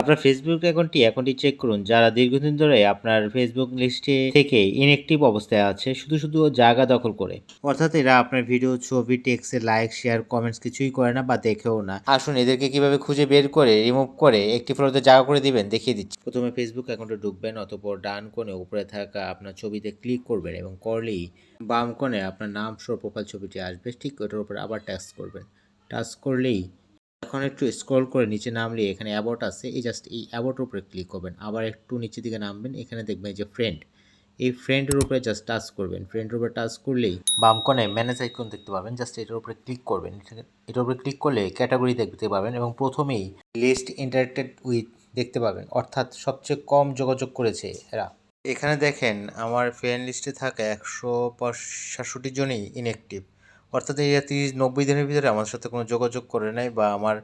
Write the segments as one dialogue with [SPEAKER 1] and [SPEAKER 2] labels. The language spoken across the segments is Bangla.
[SPEAKER 1] আপনার ফেসবুক অ্যাকাউন্টটি অ্যাকাউন্টটি চেক করুন। যারা দীর্ঘদিন ধরে আপনার ফেসবুক লিস্টে থেকে ইনঅ্যাক্টিভ অবস্থায় আছে, শুধু শুধু জায়গা দখল করে। অর্থাৎ এরা আপনার ভিডিও ছবি টেক্সে লাইক শেয়ার কমেন্টস কিছুই করে না বা দেখেও না। আসুন এদেরকে কীভাবে খুঁজে বের করে রিমুভ করে একটি ফ্লোতে জায়গা করে দিবেন, দেখিয়ে দিচ্ছি। প্রথমে ফেসবুক অ্যাকাউন্টে ঢুকবেন, অতপর ডান কোণে উপরে থাকা আপনার ছবিতে ক্লিক করবেন এবং করলেই বাম কোণে আপনার নাম সহ প্রোফাইল ছবিটি আসবে, ঠিক ওটার উপরে আবার টাচ করবেন। টাচ করলেই এখন একটু স্ক্রল করে নিচে নামলে এখানে অ্যাবাউট আছে, এই জাস্ট এই অ্যাবাউটের উপরে ক্লিক করবেন। আবার একটু নিচের দিকে নামবেন, এখানে দেখবেন যে ফ্রেন্ড এই ফ্রেন্ডের উপরে জাস্ট টাচ করবেন। ফ্রেন্ডের উপরে টাচ করলেই বাম কোণে ম্যানেজ আইকন দেখতে পাবেন। জাস্ট এটার উপরে ক্লিক করবেন। এটা- এটার উপরে ক্লিক করলে ক্যাটাগরি দেখতে পাবেন এবং প্রথমেই লিস্ট ইন্টারেক্টেড উইথ দেখতে পাবেন। অর্থাৎ সবচেয়ে কম যোগাযোগ করেছে এরা। এখানে দেখেন, আমার ফ্রেন্ড লিস্টে থাকা একশো সাতষট্টি জনই ইনঅ্যাক্টিভ অর্থাৎ এই তিরিশ, নব্বই দিনের ভিতরে আমার সাথে কোনো যোগাযোগ করে নাই বা আমার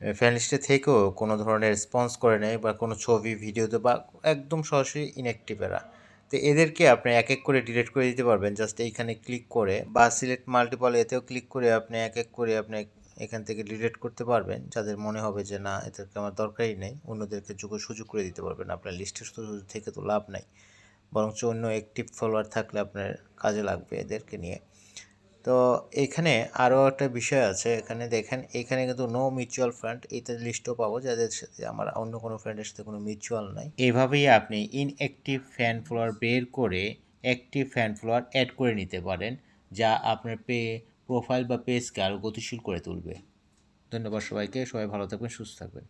[SPEAKER 1] ফ্রেন্ড লিস্টে থেকেও কোনো ধরনের রেসপন্স করে নাই বা কোনো ছবি ভিডিওতে বা একদম সরাসরি ইনঅ্যাক্টিভ এরা। তো এদেরকে আপনি এক এক করে ডিলিট করে দিতে পারবেন। জাস্ট এইখানে ক্লিক করে বা সিলেক্ট মাল্টিপল এতেও ক্লিক করে আপনি এক এক করে আপনি এখান থেকে ডিলিট করতে পারবেন। যাদের মনে হবে যে না, এদেরকে আমার দরকারই নেই, অন্যদেরকে যোগ সুযোগ করে দিতে পারবেন। আপনার লিস্টে শুধু থেকে তো লাভ নাই। বরঞ্চ অন্য অ্যাক্টিভ ফলোয়ার থাকলে আপনার কাজে লাগবে এদেরকে নিয়ে। তো এখানে আরও একটা বিষয় আছে। এখানে দেখেন, এখানে কিন্তু নো মিউচুয়াল ফান্ড এটা লিস্টও পাবো। যাদের সাথে আমার অন্য কোনো ফ্রেন্ডের সাথে কোনো মিউচুয়াল নাই। এভাবেই আপনি ইনঅ্যাক্টিভ ফ্যান ফলোয়ার বের করে অ্যাক্টিভ ফ্যান ফলোয়ার অ্যাড করে নিতে পারেন, যা আপনার পে প্রোফাইল বা পেজকে আরও গতিশীল করে তুলবে। ধন্যবাদ সবাইকে। সবাই ভালো থাকবেন, সুস্থ থাকবেন।